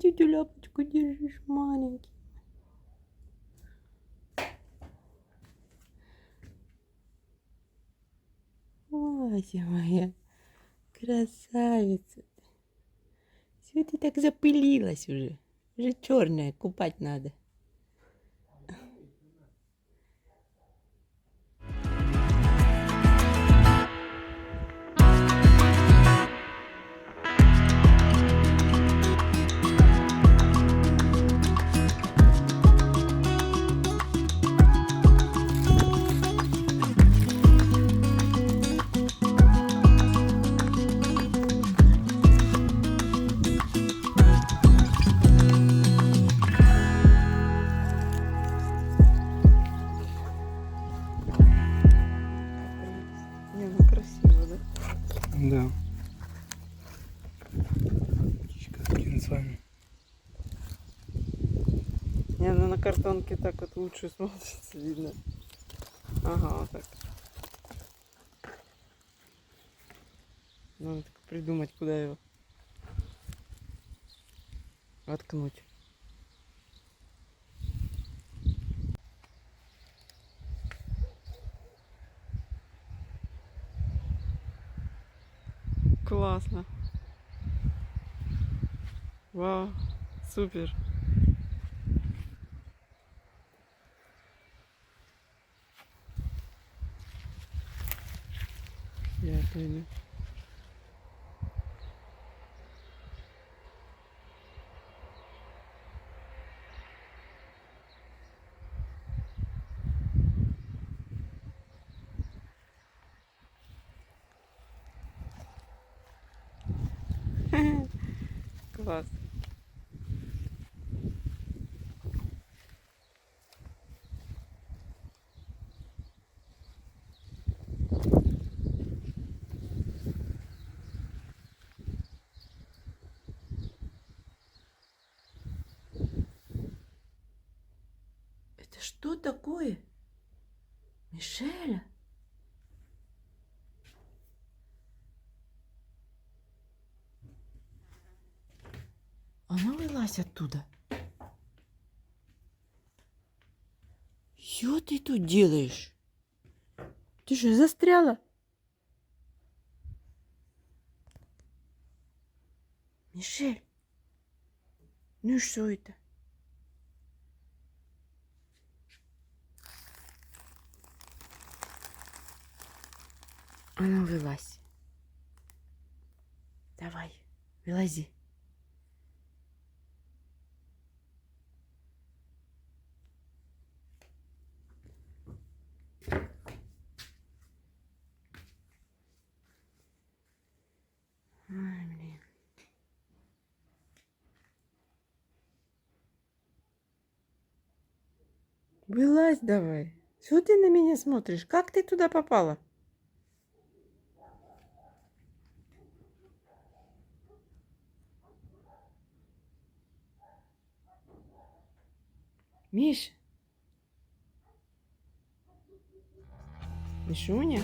тетю ляпочку держишь, маленький. Вася моя, красавица. Все ты так запылилась уже. Уже черная, купать надо. Картонке так вот лучше смотрится, видно. Ага, вот так. Надо только придумать, куда его воткнуть. Классно. Вау, супер. Я пойду. Класс. Это что такое? Мишеля? А ну вылазь оттуда. Что ты тут делаешь? Ты что, застряла? Мишель, ну что это? А ну вылазь. Давай, вылази. Вылазь давай. Что ты на меня смотришь? Как ты туда попала? Миш. Мишуня?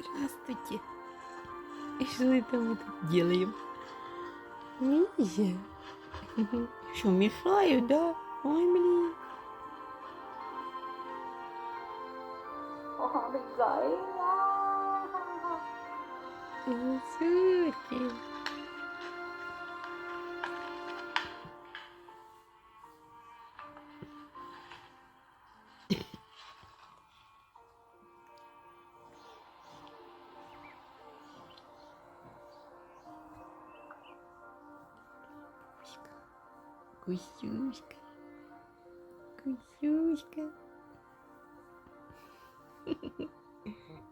Здравствуйте. И что это мы тут делаем? Мизя. Что, мешаю, да? Ой, блин. Сучки. Кусюшка. Кусюшка.